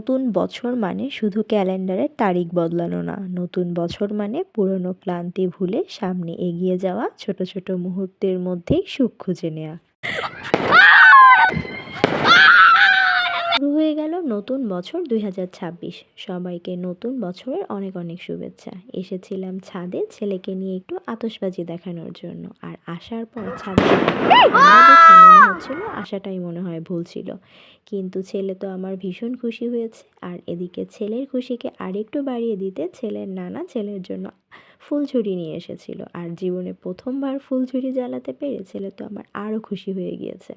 নতুন বছর মানে শুধু ক্যালেন্ডারের তারিখ বদলানো না, নতুন বছর মানে পুরনো ক্লান্তি ভুলে সামনে এগিয়ে যাওয়া ছোট ছোট মুহূর্তের মধ্যেই সুখ খুঁজে নেওয়া হয়ে গেল নতুন বছর দুই হাজার ছাব্বিশ। সবাইকে নতুন বছরের অনেক অনেক শুভেচ্ছা। এসেছিলাম ছাদে ছেলেকে নিয়ে একটু আতশবাজি দেখানোর জন্য। আর আসার পর ছাদে মনে হচ্ছিল আসাটাই মনে হয় ভুল ছিল। কিন্তু ছেলে তো আমার ভীষণ খুশি হয়েছে। আর এদিকে ছেলের খুশিকে আরেকটু বাড়িয়ে দিতে ছেলের নানা ছেলের জন্য ফুলঝুরি নিয়ে এসেছিল। আর জীবনে প্রথমবার ফুলঝুরি জ্বালাতে পেরে ছেলে তো আমার আরও খুশি হয়ে গিয়েছে।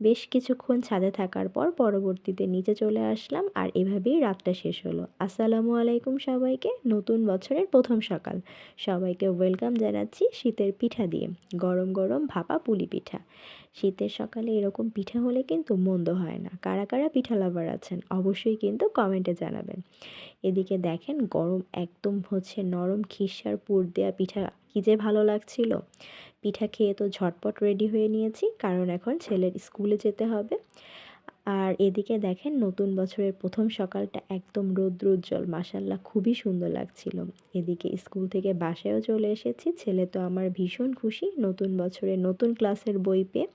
বেশ কিছুক্ষণ ছাদে থাকার পর পরবর্তীতে নিচে চলে আসলাম আর এভাবেই রাতটা শেষ হলো। আসসালামু আলাইকুম সবাইকে, নতুন বছরের প্রথম সকাল। সবাইকে ওয়েলকাম জানাচ্ছি শীতের পিঠা দিয়ে, গরম গরম ভাপা পুলি পিঠা। শীতের সকালে এরকম পিঠা হলে কিন্তু মন্দ হয় না। কারা কারা পিঠা লাভার আছেন, অবশ্যই কিন্তু কমেন্টে জানাবেন। এদিকে দেখেন, গরম একদম হচ্ছে নরম খিসার পুর দেওয়া পিঠা কী যে ভালো লাগছিল। পিঠা খেয়ে তো ঝটপট রেডি হয়ে নিয়েছি, কারণ এখন ছেলের স্কুলে যেতে হবে। আর এদিকে দেখেন নতুন বছরের প্রথম সকালটা একদম রৌদ্রোজ্জ্বল মাসাল্লাহ খুবই সুন্দর লাগছিল। এদিকে স্কুল থেকে বাসায়ও চলে এসেছি, ছেলে তো আমার ভীষণ খুশি, নতুন বছরের নতুন ক্লাসের বই পেয়ে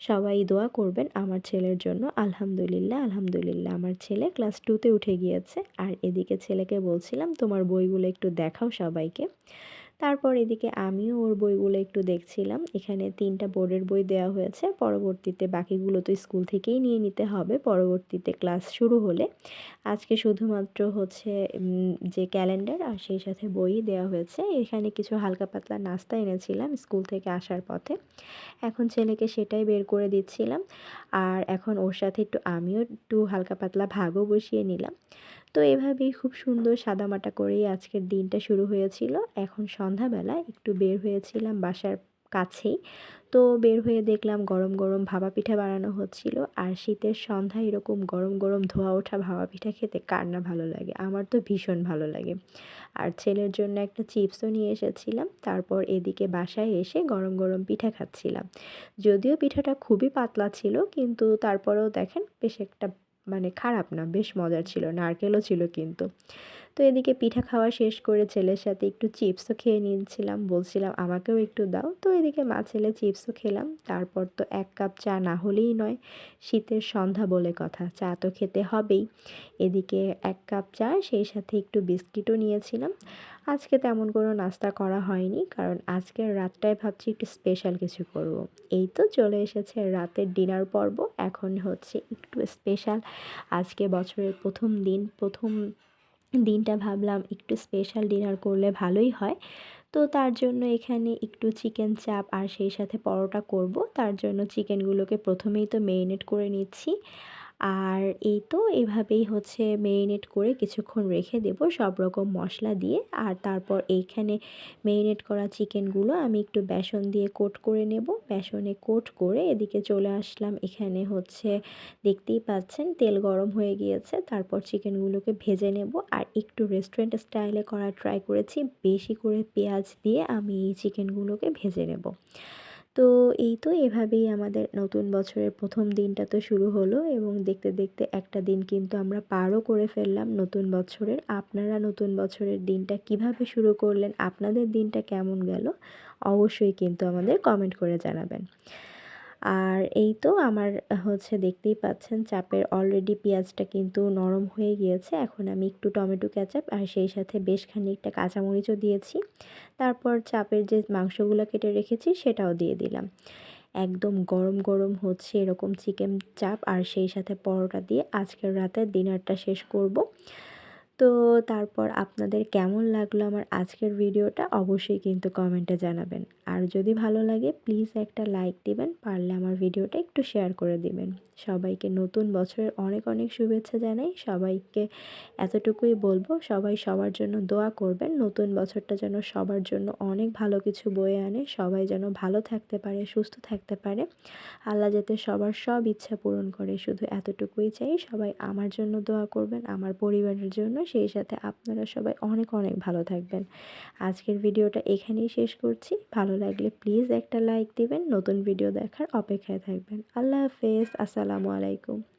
সবাই দোয়া করবেন আমার ছেলের জন্য। আলহামদুলিল্লাহ আলহামদুলিল্লাহ, আমার ছেলে ক্লাস টুতে উঠে গিয়েছে। আর এদিকে ছেলেকে বলছিলাম, তোমার বইগুলো একটু দেখাও সবাইকে। তারপর এদিকে আমিও ওর বইগুলো একটু দেখছিলাম। এখানে তিনটা বোর্ডের বই দেওয়া হয়েছে। পরবর্তীতে বাকিগুলো তো স্কুল থেকেই নিয়ে নিতে হবে। পরবর্তীতে ক্লাস শুরু হলে। আজকে শুধুমাত্র হচ্ছে যে ক্যালেন্ডার আর সেই সাথে বই দেওয়া হয়েছে। এখানে কিছু হালকা পাতলা নাস্তা এনেছিলাম স্কুল থেকে আসার পথে। এখন ছেলেকে সেটাই বের করে দিচ্ছিলাম। আর এখন ওর সাথে একটু আমিও একটু হালকা পাতলা ভাগও বসিয়ে নিলাম। তো এভাবেই খুব সুন্দর সাদামাটা করেই আজকের দিনটা শুরু হয়েছিল। এখন সন্ধ্যাবেলা একটু বের হয়েছিলাম বাসার কাছেই। তো বের হয়ে দেখলাম গরম গরম ভাবা পিঠা বানানো হচ্ছিল। আর শীতের সন্ধ্যায় এরকম গরম গরম ধোয়া ওঠা ভাবা পিঠা খেতে কার না ভালো লাগে? আমার তো ভীষণ ভালো লাগে। আর ছেলের জন্য একটা চিপসও নিয়ে এসেছিলাম। তারপর এদিকে বাসায় এসে গরম গরম পিঠা খাচ্ছিলাম। যদিও পিঠাটা খুবই পাতলা ছিল, কিন্তু তারপরেও দেখেন বেশ একটা মানে খারাপ না বেশ মজার ছিল নারকেলও ছিল কিন্তু। তো এদিকে পিঠা খাওয়া শেষ করে ছেলের সাথে একটু চিপসও খেয়ে নিয়েছিলাম। বলছিলাম, আমাকেও একটু দাও। তো এদিকে মা ছেলে চিপসও খেলাম। তারপর তো এক কাপ চা না হলেই নয়, শীতের সন্ধ্যা বলে কথা, চা তো খেতে হবেই। এদিকে এক কাপ চা, সেই সাথে একটু বিস্কিটও নিয়েছিলাম। আজকে তেমন কোনো নাস্তা করা হয়নি, কারণ আজকের রাতটায় ভাবছি একটু স্পেশাল কিছু করব। এই তো চলে এসেছে রাতের ডিনার পর্ব, এখন হচ্ছে একটু স্পেশাল আজকে বছরের প্রথম দিন, প্রথম দিনটা ভাবলাম একটু স্পেশাল ডিনার করলে ভালোই হয়। তো তার জন্য এখানে একটু চিকেন চাপ আর সেই সাথে পরোটা করব। তার জন্য চিকেনগুলোকে প্রথমেই তো মেরিনেট করে নিচ্ছি। আর এই তো এভাবেই হচ্ছে মেরিনেট করে কিছুক্ষণ রেখে দেব সব রকম মশলা দিয়ে। আর তারপর এইখানে মেরিনেট করা চিকেনগুলো আমি একটু বেসন দিয়ে কোট করে নেব। বেসনে কোট করে এদিকে চলে আসলাম। এখানে হচ্ছে দেখতেই পাচ্ছেন তেল গরম হয়ে গিয়েছে। তারপর চিকেনগুলোকে ভেজে নেব। আর একটু রেস্টুরেন্ট স্টাইলে করা ট্রাই করেছি। বেশি করে পেঁয়াজ দিয়ে আমি এই চিকেনগুলোকে ভেজে নেব। তো এই তো এভাবেই আমাদের নতুন বছরের প্রথম দিনটা তো শুরু হলো এবং দেখতে দেখতে একটা দিন কিন্তু আমরা পারও করে ফেললাম নতুন বছরের। আপনারা নতুন বছরের দিনটা কীভাবে শুরু করলেন? আপনাদের দিনটা কেমন গেল? অবশ্যই কিন্তু আমাদের কমেন্ট করে জানাবেন। আর এই তো আমার হচ্ছে দেখতেই পাচ্ছেন চাপের অলরেডি পেঁয়াজটা কিন্তু নরম হয়ে গিয়েছে। এখন আমি একটু টমেটো ক্যাচাপ আর সেই সাথে বেশ খানিকটা কাঁচামরিচও দিয়েছি। তারপর চাপের যে মাংসগুলো কেটে রেখেছি সেটাও দিয়ে দিলাম। একদম গরম গরম হচ্ছে এরকম চিকেন চাপ আর সেই সাথে পরোটা দিয়ে আজকের রাতে ডিনারটা শেষ করব। তো তারপর আপনাদের কেমন লাগল আমার আজকের ভিডিওটা অবশ্যই কিন্তু কমেন্টে জানাবেন। আর যদি ভালো লাগে প্লিজ একটা লাইক দিবেন, পারলে আমার ভিডিওটা একটু শেয়ার করে দিবেন। সবাইকে নতুন বছরের অনেক অনেক শুভেচ্ছা জানাই। সবাইকে এতটুকুই বলব, সবাই সবার জন্য দোয়া করবেন। নতুন বছরটা যেন সবার জন্য অনেক ভালো কিছু বয়ে আনে। সবাই যেন ভালো থাকতে পারে, সুস্থ থাকতে পারে। আল্লাহ যাতে সবার সব ইচ্ছা পূরণ করে। শুধু এতটুকুই চাই, সবাই আমার জন্য দোয়া করবেন, আমার পরিবারের জন্য সেই সাথে আপনারা সবাই অনেক অনেক ভালো থাকবেন। আজকের ভিডিওটা এখানেই শেষ করছি। ভালো লাগলে প্লিজ একটা লাইক দিবেন। নতুন ভিডিও দেখার অপেক্ষায় থাকবেন। আল্লাহ হাফেজ। আসসালামু আলাইকুম।